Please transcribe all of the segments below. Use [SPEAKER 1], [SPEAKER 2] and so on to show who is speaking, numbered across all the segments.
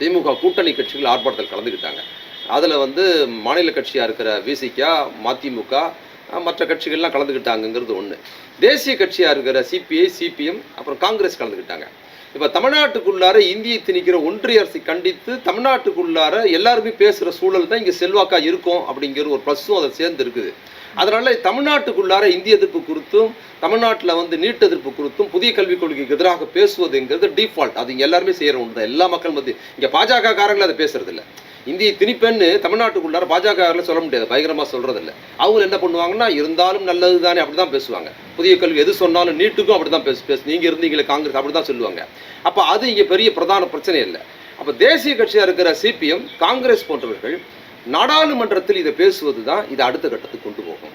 [SPEAKER 1] திமுக கூட்டணி கட்சிகள் ஆர்ப்பாட்டத்தில் கலந்துக்கிட்டாங்க. அதில் வந்து மாநில கட்சியாக இருக்கிற விசிகா மதிமுக மற்ற கட்சிகள்லாம் கலந்துக்கிட்டாங்கங்கிறது ஒன்று தேசிய கட்சியாக இருக்கிற சிபிஐ சிபிஎம் அப்புறம் காங்கிரஸ் கலந்துக்கிட்டாங்க. இப்போ தமிழ்நாட்டுக்குள்ளார இந்தியை திணிக்கிற ஒன்றிய அரசை கண்டித்து தமிழ்நாட்டுக்குள்ளார எல்லாருமே பேசுகிற சூழல் தான் இங்கே செல்வாக்கா இருக்கும் அப்படிங்கிற ஒரு ப்ளஸ்ஸும் அதை சேர்ந்து இருக்குது அதனால தமிழ்நாட்டுக்குள்ளார இந்திய எதிர்ப்பு குறித்தும் தமிழ்நாட்டில் வந்து நீட் எதிர்ப்பு குறித்தும் புதிய கல்விக் கொள்கைக்கு எதிராக பேசுவதுங்கிறது டிஃபால்ட் அது இங்கே எல்லாருமே செய்கிற ஒன்று தான் எல்லா மக்கள் மத்தியும் இங்கே பாஜக காரங்களை அதை பேசுறதில்ல. இந்திய திணிப்பெண்ணு தமிழ்நாட்டுக்குள்ளார பாஜக சொல்ல முடியாது. பயங்கரமாக சொல்றதில்ல. அவங்க என்ன பண்ணுவாங்கன்னா இருந்தாலும் நல்லது தானே அப்படி தான் பேசுவாங்க. புதிய கல்வி எது சொன்னாலும் நீட்டுக்கும் அப்படி தான் பேசு பேசு நீங்கள் இருந்தீங்களே காங்கிரஸ் அப்படி தான் சொல்லுவாங்க. அப்போ அது இங்கே பெரிய பிரதான பிரச்சனை இல்லை. அப்போ தேசிய கட்சியாக இருக்கிற சிபிஎம் காங்கிரஸ் போன்றவர்கள் நாடாளுமன்றத்தில் இதை பேசுவது தான் இதை அடுத்த கட்டத்துக்கு கொண்டு போகும்.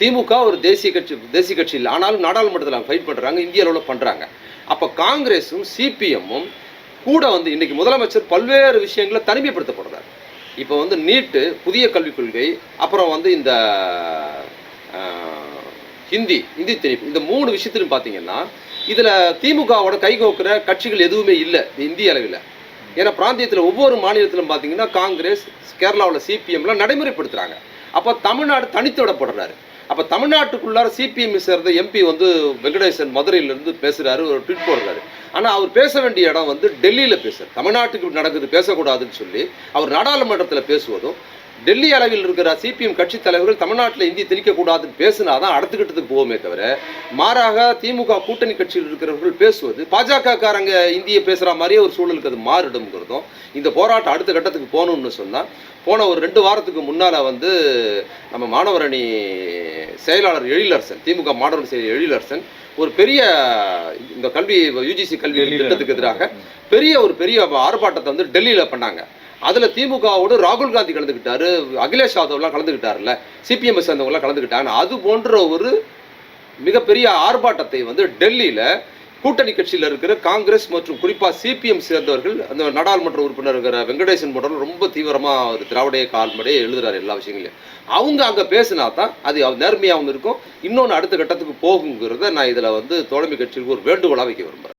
[SPEAKER 1] திமுக ஒரு தேசிய கட்சி தேசிய கட்சி இல்லை. ஆனாலும் நாடாளுமன்றத்தில் அவங்க ஃபைட் பண்ணுறாங்க இந்திய அளவில் பண்ணுறாங்க அப்போ காங்கிரஸும் சிபிஎம்மும் கூட வந்து இன்றைக்கி முதலமைச்சர் பல்வேறு விஷயங்களை தனிமைப்படுத்தப்படுறார். இப்போ வந்து நீட்டு புதிய கல்விக் கொள்கை அப்புறம் வந்து இந்த ஹிந்தி ஹிந்தி திணிப்பு இந்த மூணு விஷயத்திலும் பார்த்தீங்கன்னா இதில் திமுகவோட கைகோக்குற கட்சிகள் எதுவுமே இல்லை இந்திய அளவில். ஏன்னா பிராந்தியத்தில் ஒவ்வொரு மாநிலத்திலும் பார்த்தீங்கன்னா காங்கிரஸ் கேரளாவில் சிபிஎம்லாம் நடைமுறைப்படுத்துகிறாங்க அப்போ தமிழ்நாடு தனித்து விடப்படுறாரு அப்போ தமிழ்நாட்டுக்குள்ளார சிபிஎம் சேர்ந்த எம்பி வந்து வெங்கடேசன் மதுரையிலேருந்து பேசுகிறாரு ஒரு ட்வீட் போடுறாரு. ஆனால் அவர் பேச வேண்டிய இடம் வந்து டெல்லியில் பேசுகிறார் தமிழ்நாட்டுக்கு நடக்குது பேசக்கூடாதுன்னு சொல்லி அவர் நாடாளுமன்றத்தில் பேசுவதும் டெல்லி அளவில் இருக்கிற சிபிஎம் கட்சி தலைவர்கள் தமிழ்நாட்டில் இந்தி திணிக்கக்கூடாதுன்னு பேசினா தான் அடுத்த கட்டத்துக்கு போவோமே தவிர மாறாக திமுக கூட்டணி கட்சியில் இருக்கிறவர்கள் பேசுவது பாஜக காரங்க இந்தியை பேசுகிற மாதிரியே ஒரு சூழலுக்கு அது மாறிடும்ங்கிறதும் இந்த போராட்டம் அடுத்த கட்டத்துக்கு போகணும்னு சொன்னால் போன ஒரு ரெண்டு வாரத்துக்கு முன்னால் வந்து நம்ம மாணவரணி செயலாளர் எழிலரசன் திமுக மாணவர் செயலர் எழிலரசன் ஒரு பெரிய இந்த கல்வி யூஜிசி கல்வி. திட்டத்துக்கு எதிராக பெரிய ஒரு பெரிய ஆர்ப்பாட்டத்தை வந்து டெல்லியில் பண்ணாங்க அதில் திமுகவோடு ராகுல் காந்தி கலந்துக்கிட்டாரு அகிலேஷ் யாதவ்லாம் கலந்துக்கிட்டார்ல சிபிஎம் சேர்ந்தவங்களாம் கலந்துக்கிட்டாங்க அது போன்ற ஒரு மிகப்பெரிய ஆர்ப்பாட்டத்தை வந்து டெல்லியில் கூட்டணி கட்சியில் இருக்கிற காங்கிரஸ் மற்றும் குறிப்பாக சிபிஎம் சேர்ந்தவர்கள் அந்த நாடாளுமன்ற உறுப்பினர் இருக்கிற வெங்கடேசன் போன்றவர்கள் ரொம்ப தீவிரமாக ஒரு திராவிடைய கால்மடையை எழுதுறாரு எல்லா விஷயங்களையும். அவங்க அங்கே பேசினா தான் அது நேர்மையாகவும் இருக்கும். இன்னொன்று அடுத்த கட்டத்துக்கு போகுங்கிறத நான் இதில் வந்து தோழமை கட்சிக்கு ஒரு வேண்டுகோளாக வைக்க விரும்புகிறேன்